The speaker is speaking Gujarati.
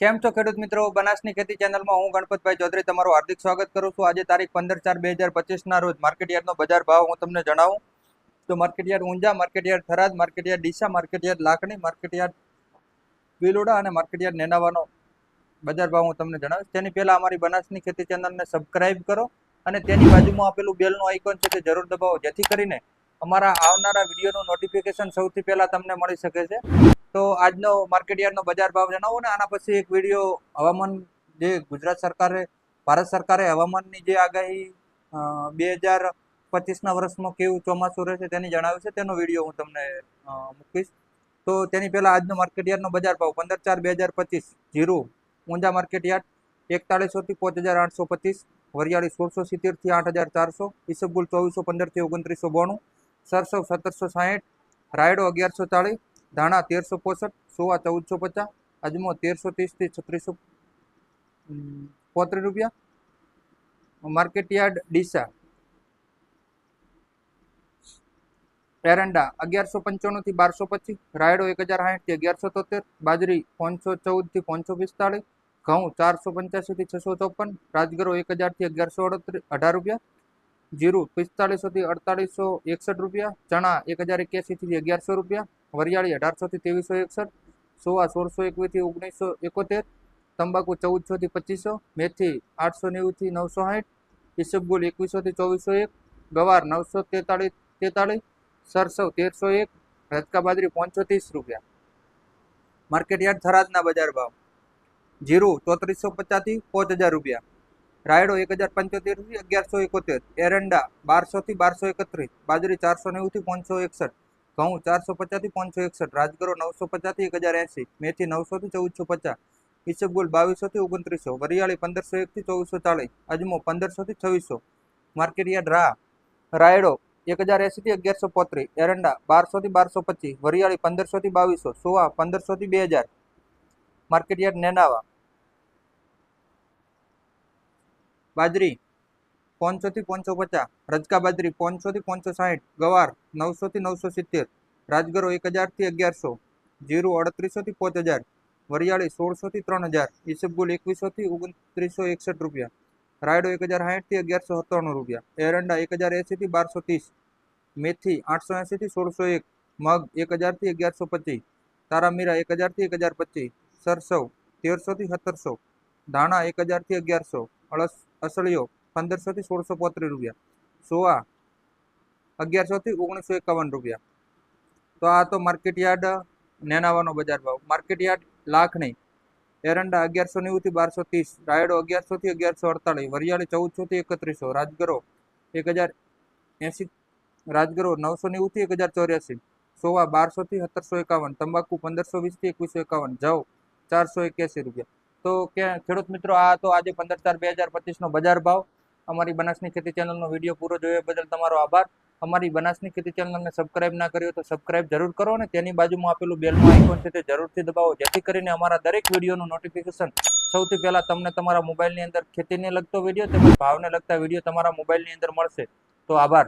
કેમ છો ખેડૂત મિત્રો? બનાસની ખેતી ચેનલમાં હું ગણપતભાઈ ચૌધરી તમારું હાર્દિક સ્વાગત કરું છું. આજે તારીખ પંદર ચાર બે હજાર પચીસના રોજ માર્કેટયાર્ડનો બજાર ભાવ હું તમને જણાવું. તો market yard Unjha market yard Tharad market yard Deesa market yard Lakhani market yard Viloda અને માર્કેટયાર્ડ નેનાવાનો બજાર ભાવ હું તમને જણાવીશ. તેની પહેલાં અમારી બનાસની ખેતી ચેનલને સબસ્ક્રાઇબ કરો અને તેની બાજુમાં આપેલું બેલનું આઇકોન છે તે જરૂર દબાવો. જેથી કરીને અમારા આવનારા વિડીયોનું નોટિફિકેશન સૌથી પહેલાં તમને મળી શકે છે. તો આજનો માર્કેટયાર્ડનો બજાર ભાવ જણાવો ને, આના પછી એક વીડિયો હવામાન જે ગુજરાત સરકારે, ભારત સરકારે હવામાનની જે આગાહી બે હજાર પચીસના વર્ષમાં કેવું ચોમાસું રહેશે તેની જણાવ્યું છે. તેનો વીડિયો હું તમને મૂકીશ. તો તેની પહેલાં આજનો માર્કેટયાર્ડનો બજાર ભાવ પંદર ચાર બે હજાર પચીસ, જીરો, ઊંઝા માર્કેટયાર્ડ એકતાળીસોથી પાંચ હજાર આઠસો પચીસ, વરિયાળી સોળસો સિત્તેરથી આઠ હજાર ચારસો, ઈસબગુલ ચોવીસો પંદરથી ઓગણત્રીસો બોણું સરસવ સત્તરસો સાહીઠ, રાયડો અગિયારસો ચાળીસ ધાણા તેરસો પોસઠ, સોવા ચૌદસો પચાસ, અજમો તેરસો ત્રીસથી છત્રીસો પોત્રીસ રૂપિયા. Market yard Deesa. એરંડા અગિયારસો પંચાણુંથી બારસો પચીસ, રાયડો એક હજાર સાહીઠથી અગિયારસો તોતેર, બાજરી પાંચસો ચૌદથી પાંચસો પિસ્તાળીસ, ઘઉં ચારસો પંચ્યાસીથી છસો ચોપન, રાજગરો એક હજારથી અગિયારસો અડત્રીસ, અઢાર રૂપિયા. જીરું પિસ્તાળીસોથી અડતાલીસો એકસઠ રૂપિયા, ચણા એક હજાર એક્યાસીથી અગિયારસો રૂપિયા, વરિયાળી અઢારસોથી ત્રેવીસો એકસઠ, સોવા સોળસો એકવીસથી ઓગણીસો એકોતેર, તંબાકુ ચૌદસોથી પચીસો, મેથી આઠસો નેવુંથી નવસો સાઠ ઈસબગુલ એકવીસોથી ચોવીસો એક, ગવાર નવસો તેતાળીસ તેતાળીસ, સરસવ તેરસો એક, રજકા બાજરી પાંચસો ત્રીસ રૂપિયા. માર્કેટ યાર્ડ થરાદના બજાર ભાવ. જીરું ચોત્રીસો પચાસથી પાંચ હજાર રૂપિયા. રાયડો એક હજાર પંચોતેરથી અગિયારસો એકોતેર, એરંડા બારસોથી બારસો એકત્રીસ, બાજરી ચારસો નેવુંથી પાંચસો એકસઠ, ઘઉં ચારસો પચાસથી પાંચસો એકસઠ, રાજગરો નવસો પચાસથી એક હજાર એંસી મેથી નવસોથી ચૌદસો પચાસ ઈસબગુલ બાવીસોથી ઓગણત્રીસો, વરિયાળી પંદરસો એકથી ચૌદસો ચાળીસ અજમો પંદરસોથી છવ્વીસો માર્કેટિયાડ રા રાયડો એક હજાર એંસીથી અગિયારસો પોત્રીસ, એરંડા બારસોથી બારસો પચીસ, વરિયાળી પંદરસોથી બાવીસો, સોવા પંદરસોથી બે હજાર માર્કેટ નેનાવા બાજરી, પાંચસોથી પાંચસો પચાસ. રજકા બાજરી, પાંચસોથી પાંચસો સાહીઠ. ગવાર, નવસોથી નવસો સિત્તેર. રાજગરો એક હજારથી અગિયારસો. જીરું અડત્રીસોથી પાંચ હજાર. વરિયાળી સોળસોથી ત્રણ હજાર. ઈસબગુલ એકવીસોથી ઓગણત્રીસો એકસઠ રૂપિયા. રાયડો એક હજાર સાહીઠથી અગિયારસો સત્તાણું રૂપિયા. એરંડા એક હજાર એંસીથી બારસો ત્રીસ. મેથી આઠસો એંસીથી સોળસો એક. મગ એક હજારથી અગિયારસો પચીસ. તારામીરા એક હજારથી એક હજાર પચીસ. સરસવ તેરસોથી સત્તરસો. ધાણા એક હજારથી અગિયારસો, અળસ અસળીઓ પંદરસોથી સોળસો પોત્રીસ રૂપિયા, સોવા અગિયારસોથી ઓગણીસો એકાવન રૂપિયા. તો આ તો માર્કેટ યાર્ડ નેનાવાનો બજાર ભાવ. માર્કેટ યાર્ડ લાખ નહીં એરંડા અગિયારસો નેવુંથી બારસો ત્રીસ, રાયડો અગિયારસોથી અગિયારસો અડતાળીસ વરિયાળી ચૌદસોથી એકત્રીસો, રાજગરો એક હજાર એંસી રાજગરો નવસો નેવુંથી એક હજાર ચોર્યાસી, સોવા બારસોથી સત્તરસો એકાવન, તંબાકુ પંદરસો વીસથી એકવીસો એકાવન, જવ ચારસો એક્યાસી રૂપિયા. તો કે ખેડૂત મિત્રો, આ તો આજે પંદર ચાર બે હજાર પચીસનો બજાર ભાવ. અમારી બનાસની ખેતી ચેનલનો વીડિયો પૂરો જોયો બદલ તમારો આભાર. અમારી બનાસની ખેતી ચેનલને સબસ્ક્રાઇબ ના કર્યો તો સબસ્ક્રાઇબ જરૂર કરો અને તેની બાજુમાં આપેલું બેલનું આઇકોન છે તે જરૂરથી દબાવો. જેથી કરીને અમારા દરેક વિડીયોનું નોટિફિકેશન સૌથી પહેલાં તમને તમારા મોબાઈલની અંદર ખેતીને લગતો વીડિયો તેમજ ભાવને લગતા વીડિયો તમારા મોબાઈલની અંદર મળશે. તો આભાર.